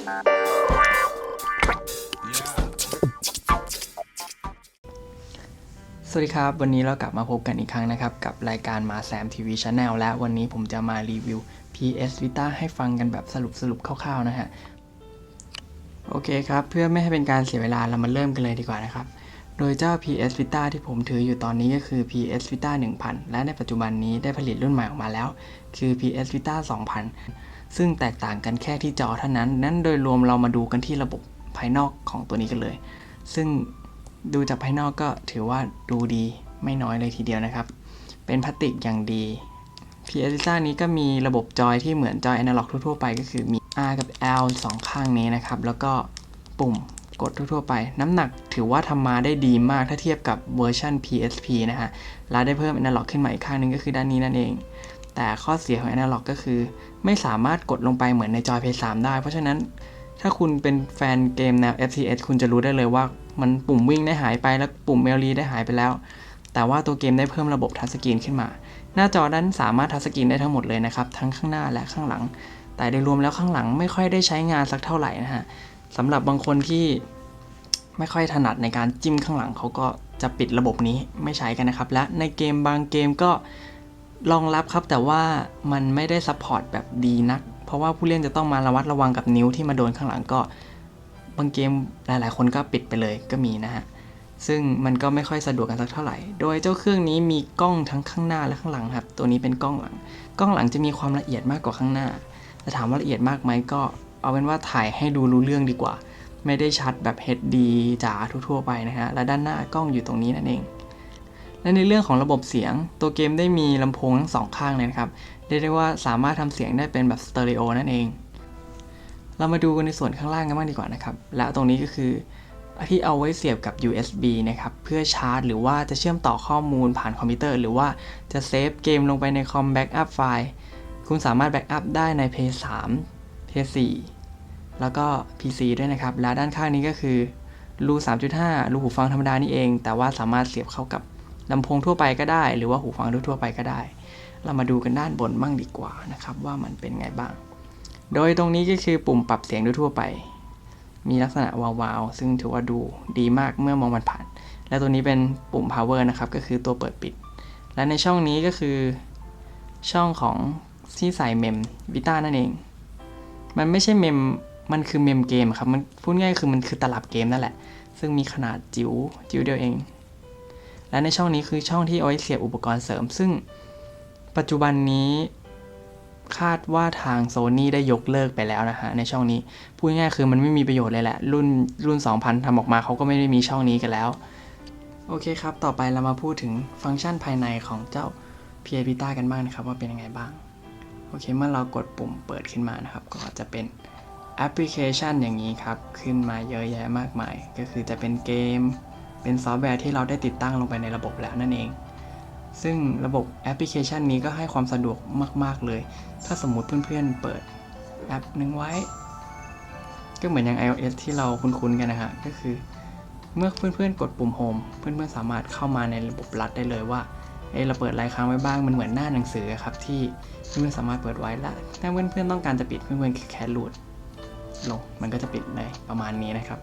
สวัสดีครับ วันนี้เรากลับมาพบกันอีกครั้งนะครับ กับรายการมาแซมทีวีชาแนลและวันนี้ผมจะมารีวิว PS Vita ให้ฟังกันแบบสรุปสรุปคร่าวๆนะฮะ โอเคครับ เพื่อไม่ให้เป็นการเสียเวลาเรามาเริ่มกันเลยดีกว่านะครับ โดยเจ้า PS Vita ที่ผมถืออยู่ตอนนี้ก็คือ PS Vita 1000 และในปัจจุบันนี้ได้ผลิตรุ่นใหม่ออกมาแล้ว คือ PS Vita 2000 ซึ่งแตกต่างกันแค่ที่จอเท่านั้น นั้นโดยรวมเรามาดูกันที่ระบบภายนอกของตัวนี้กันเลย ซึ่งดูจากภายนอกก็ถือว่าดูดีไม่น้อยเลยทีเดียวนะครับ เป็นพลาสติกอย่างดี PS Vita นี้ก็มีระบบจอยที่เหมือนจอย Analog ทั่วๆไปก็คือมี R กับ L สองข้างนี้นะครับ แล้วก็ปุ่มกดทั่วๆไป น้ำหนักถือว่าทำมาได้ดีมากถ้าเทียบกับเวอร์ชัน PSP นะฮะแล้วได้เพิ่ม Analog ขึ้นมาอีกข้างนึงก็คือด้านนี้นั่นเอง แต่ข้อเสียของ Analog ก็คือ ไม่สามารถกดลงไปเหมือนในจอย PS3 ได้ เพราะฉะนั้นถ้าคุณเป็นแฟนเกมแนว FPS คุณจะรู้ได้เลยว่า มันปุ่มวิ่งได้หายไปแล้วปุ่มเมลลีได้หายไปแล้ว แต่ว่าตัวเกมได้เพิ่มระบบทัชสกรีนขึ้นมา หน้าจอนั้นสามารถทัชสกรีนได้ทั้งหมดเลยนะครับ ทั้งข้างหน้าและข้างหลัง แต่โดยรวมแล้วข้างหลังไม่ค่อยได้ใช้งานสักเท่าไหร่นะฮะสำหรับบางคนที่ไม่ค่อยถนัดในการจิ้มข้างหลังเขาก็จะปิดระบบนี้ไม่ใช้กันนะครับ และในเกมบางเกมก็ รองรับครับแต่ว่ามันไม่ได้ซัพพอร์ตแบบดีนัก เพราะว่าผู้เล่นจะต้องมาระวัดระวังกับนิ้วที่มาโดนข้างหลังก็บางเกมหลาย ๆ คนก็ปิดไปเลยก็มีนะฮะซึ่งมันก็ไม่ค่อยสะดวกกันสักเท่าไหร่ โดยเจ้าเครื่องนี้มีกล้องทั้งข้างหน้าและข้างหลังครับ ตัวนี้เป็นกล้องหลัง กล้องหลังจะมีความละเอียดมากกว่าข้างหน้า แต่ถามว่าละเอียดมากไหมก็เอาเป็นว่าถ่ายให้ดูรู้เรื่องดีกว่า ไม่ได้ชัดแบบ HD จ๋าทั่วๆไปนะฮะ และด้านหน้ากล้องอยู่ตรงนี้นั่นเอง และในเรื่องของระบบเสียง ตัวเกมได้มีลำโพงทั้งสองข้างเลยนะครับเรียกได้ว่าสามารถทำเสียงได้เป็นแบบสเตอริโอนั่นเอง เรามาดูกันในส่วนข้างล่างกันบ้างดีกว่านะครับ และตรงนี้ก็คือที่เอาไว้เสียบกับ USB นะครับ เพื่อชาร์จ หรือว่าจะเชื่อมต่อข้อมูลผ่านคอมพิวเตอร์ หรือว่าจะเซฟเกมลงไปในคอมแบ็กอัพไฟล์ คุณสามารถแบ็กอัพได้ใน PS3 PS4 แล้วก็ PC ด้วยนะครับ และด้านข้างนี้ก็คือรู 3.5 รูหูฟังธรรมดานี่เอง แต่ว่าสามารถเสียบเข้ากับ ลำโพงทั่วไปก็ได้ หรือว่าหูฟังทั่วไปก็ได้ เรามาดูกันด้านบนบ้างดีกว่านะครับ ว่ามันเป็นไงบ้าง โดยตรงนี้ก็คือปุ่มปรับเสียงทั่วไป มีลักษณะวาวๆซึ่งถือว่าดูดีมากเมื่อมองมันผ่าน และตัวนี้เป็นปุ่ม power นะครับก็คือตัวเปิดปิด และในช่องนี้ก็คือ ช่องของที่ใส่เมมวิต้านั่นเอง มันไม่ใช่เมมมันคือเมมเกมครับ มันพูดง่ายคือมันคือตลับเกมนั่นแหละ ซึ่งมีขนาดจิ๋วจิ๋วเดียวเอง และในช่องนี้คือช่องที่เอาไว้เสียบอุปกรณ์เสริม ซึ่งปัจจุบันนี้คาดว่าทางโซ n y ได้ยกเลิกไปแล้วนะฮะในช่องนี้ พูดง่ายคือมันไม่มีประโยชน์เลยแหละ รุ่นรุ่น 2000ทำออกมาเขาก็ไม่ได้มีช่องนี้กันแล้ว โอเคครับ ต่อไปเรามาพูดถึงฟังก์ชันภายในของเจ้า p i Vita กันบ้างนะครับ ว่าเป็นยังไงบ้าง โอเค เมื่อเรากดปุ่มเปิดขึ้นมานะครับ ก็จะเป็นแอปพลิเคชันอย่างนี้ครับ ขึ้นมาเยอะแยะมากมาย ก็คือจะเป็นเกม เป็นซอฟต์แวร์ที่เราได้ติดตั้งลงไปในระบบแล้วนั่นเอง ซึ่งระบบแอปพลิเคชันนี้ก็ให้ความสะดวกมาก ๆ เลย ถ้าสมมุติเพื่อนๆเปิดแอปหนึ่งไว้ ก็เหมือนอย่าง iOS ที่เราคุ้นๆกันนะฮะ ก็คือ เมื่อเพื่อนๆกดปุ่ม Home เพื่อนๆสามารถเข้ามาในระบบรัดได้เลยว่าเอ้เราเปิดอะไรค้างไว้บ้าง มันเหมือนหน้าหนังสือครับที่เพื่อนๆสามารถเปิดไว้และ ถ้าเพื่อนๆต้องการจะปิดเพื่อนๆแค่รูดลง มันก็จะปิดเลยประมาณนี้นะครับ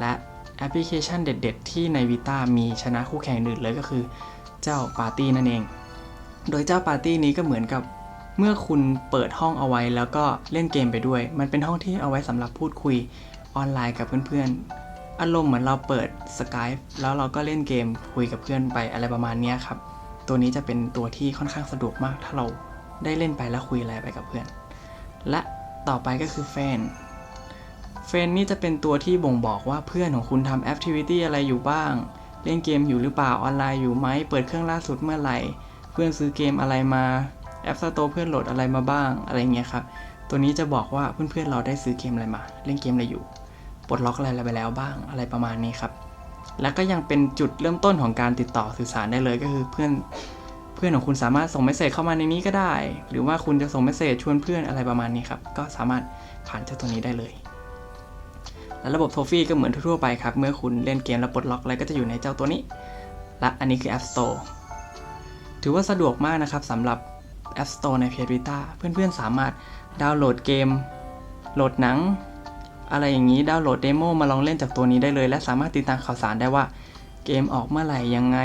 และ อปพลิเคชันเด็ด ๆ ที่ใน Vita มีชนะคู่แข่งอื่นเลยก็คือ เจ้า Party นั่นเอง โดยเจ้า Party นี้ก็เหมือนกับเมื่อคุณเปิดห้องเอาไว้แล้วก็เล่นเกมไปด้วย มันเป็นห้องที่เอาไว้สำหรับพูดคุยออนไลน์กับเพื่อนๆ อารมณ์เหมือนเราเปิด Skype แล้วเราก็เล่นเกมคุยกับเพื่อนไปอะไรประมาณนี้ครับ ตัวนี้จะเป็นตัวที่ค่อนข้างสะดวกมาก ถ้าเราได้เล่นไปแล้วคุยอะไรไปกับเพื่อน และต่อไปก็คือแฟน เฟรนนี่จะเป็นตัวที่บ่งบอกว่าเพื่อนของคุณทำแอคทิวิตี้อะไรอยู่บ้าง เล่นเกมอยู่หรือเปล่าออนไลน์อยู่ไหม เปิดเครื่องล่าสุดเมื่อไหร่ เพื่อนซื้อเกมอะไรมาแอปสโตร์เพื่อนโหลดอะไรมาบ้างอะไรเงี้ยครับตัวนี้จะบอกว่าเพื่อนๆเราได้ซื้อเกมอะไรมา เล่นเกมอะไรอยู่ปลดล็อกอะไรไปแล้วบ้างอะไรประมาณนี้ครับแล้วก็ยังเป็นจุดเริ่มต้นของการติดต่อสื่อสารได้เลยก็คือเพื่อนเพื่อนของคุณสามารถส่งเมสเซจเข้ามาในนี้ก็ได้ หรือว่าคุณจะส่งเมสเซจชวนเพื่อนอะไรประมาณนี้ครับก็สามารถผ่านเจ้าตัวนี้ได้เลย และระบบโทฟี่ก็เหมือนทั่วไปครับ เมื่อคุณเล่นเกมแล้วปลดล็อกอะไรก็จะอยู่ในเจ้าตัวนี้ และอันนี้คือ App Store ถือว่าสะดวกมากนะครับสำหรับ App Store ใน PS Vita เพื่อนๆสามารถดาวน์โหลดเกม โหลดหนัง อะไรอย่างนี้ดาวน์โหลดเดโมมาลองเล่นจากตัวนี้ได้เลย และสามารถติดตามข่าวสารได้ว่าเกมออกเมื่อไหร่ยังไง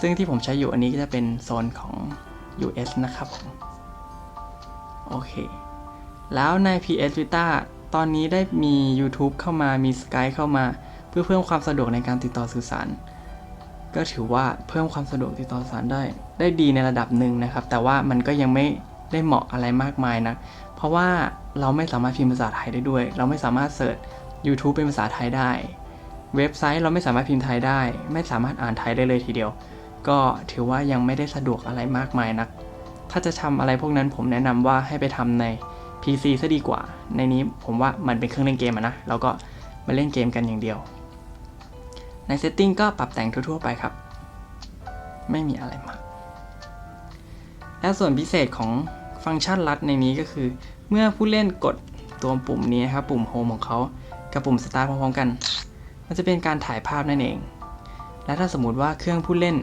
ซึ่งที่ผมใช้อยู่อันนี้ก็จะเป็นโซนของ US นะครับผมโอเค แล้วใน PS Vita ตอนนี้ได้มี YouTube เข้ามามี Skype เข้ามา เพื่อเพิ่มความสะดวกในการติดต่อสื่อสาร ก็ถือว่าเพิ่มความสะดวกติดต่อสื่อสารได้ ได้ดีในระดับหนึ่งนะครับ แต่ว่ามันก็ยังไม่ได้เหมาะอะไรมากมายนะ เพราะว่าเราไม่สามารถพิมพ์ภาษาไทยได้ด้วย เราไม่สามารถเสิร์ช YouTube เป็นภาษาไทยได้ เว็บไซต์เราไม่สามารถพิมพ์ไทยได้ ไม่สามารถอ่านไทยได้เลยทีเดียว ก็ถือว่ายังไม่ได้สะดวกอะไรมากมายนัก ถ้าจะทำอะไรพวกนั้นผมแนะนำว่าให้ไปทำใน PC ซะดีกว่า ในนี้ผมว่ามันเป็นเครื่องเล่นเกมะนะเราก็มาเล่นเกมกันอย่างเดียว ใน Setting ก็ปรับแต่งทั่วๆไปครับ ไม่มีอะไรมาก และส่วนพิเศษของฟังก์ชันลัดในนี้ก็คือ เมื่อผู้เล่นกดตัวปุ่มนี้นครับปุ่ม Home ของเขากับปุ่ม Start พร้อมๆกัน มันจะเป็นการถ่ายภาพนั่นเอง และถ้าสมมติว่าเครื่องผู้เล่น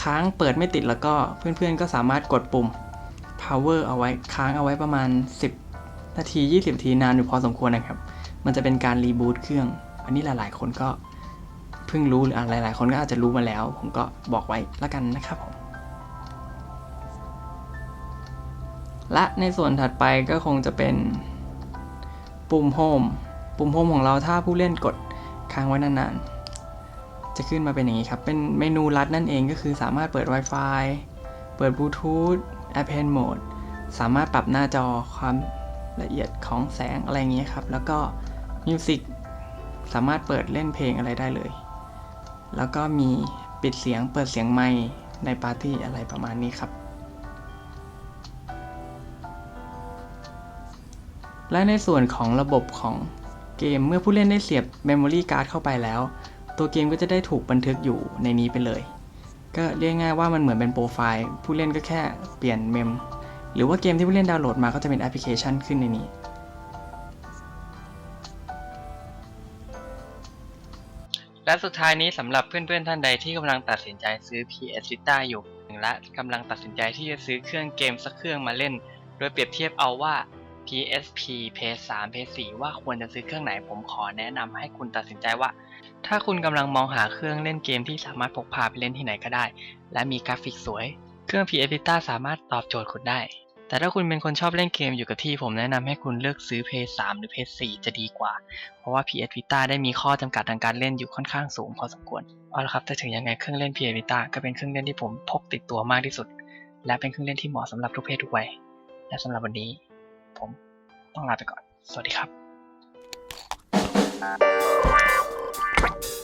ค้างเปิดไม่ติดแล้วก็เพื่อนๆก็สามารถกดปุ่ม power เอาไว้ค้างเอาไว้ประมาณ 10 นาที 20นาทีนานอยู่พอสมควรนะครับ มันจะเป็นการรีบูตเครื่อง อันนี้หลาย ๆ คนก็เพิ่งรู้หรืออะหลาย ๆ คนก็อาจจะรู้มาแล้ว ผมก็บอกไว้แล้วกันนะครับผมและในส่วนถัดไปก็คงจะเป็นปุ่ม Home ปุ่ม Home ของเราถ้าผู้เล่นกดค้างไว้นานๆ จะขึ้นมาเป็นอย่างนี้ครับ เป็นเมนูลัดนั่นเองก็คือสามารถเปิด Wi-Fi เปิดบ ลูทูธ Airplane Mode สามารถปรับหน้าจอความละเอียดของแสงอะไรอย่างนี้ครับ แล้วก็ Music สามารถเปิดเล่นเพลงอะไรได้เลย แล้วก็มีปิดเสียงเปิดเสียงไมค์ในปาร์ตี้อะไรประมาณนี้ครับ และในส่วนของระบบของเกมเมื่อผู้เล่นได้เสียบ Memory Card เข้าไปแล้ว ตัวเกมก็จะได้ถูกบันทึกอยู่ในนี้ไปเลย ก็เรียกง่ายว่ามันเหมือนเป็นโปรไฟล์ ผู้เล่นก็แค่เปลี่ยนเมม หรือว่าเกมที่ผู้เล่นดาวน์โหลดมาก็จะเป็นแอปพลิเคชันขึ้นในนี้ และสุดท้ายนี้สำหรับเพื่อนๆท่านใดที่กำลังตัดสินใจซื้อ PS Vita อยู่และกำลังตัดสินใจที่จะซื้อเครื่องเกมสักเครื่องมาเล่น โดยเปรียบเทียบเอาว่า PSP PS3 PS4 ว่าควรจะซื้อเครื่องไหนผมขอแนะนำให้คุณตัดสินใจว่า ถ้าคุณกำลังมองหาเครื่องเล่นเกมที่สามารถพกพาไปเล่นที่ไหนก็ได้ และมีกราฟิกสวย เครื่อง PS Vita สามารถตอบโจทย์คุณได้ แต่ถ้าคุณเป็นคนชอบเล่นเกมอยู่กับที่ผมแนะนำให้คุณเลือกซื้อ PS3 หรือ PS4 จะดีกว่า เพราะว่า PS Vita ได้มีข้อจำกัดทางการเล่นอยู่ค่อนข้างสูงพอสมควร เอาละครับแต่ถึงยังไงเครื่องเล่น PS Vita ก็เป็นเครื่องเล่นที่ผมพกติดตัวมากที่สุด และเป็นเครื่องเล่นที่เหมาะสำหรับทุกเพศทุกวัย และสำหรับวันนี้ ผมต้องลาไปก่อน สวัสดีครับ Thank you.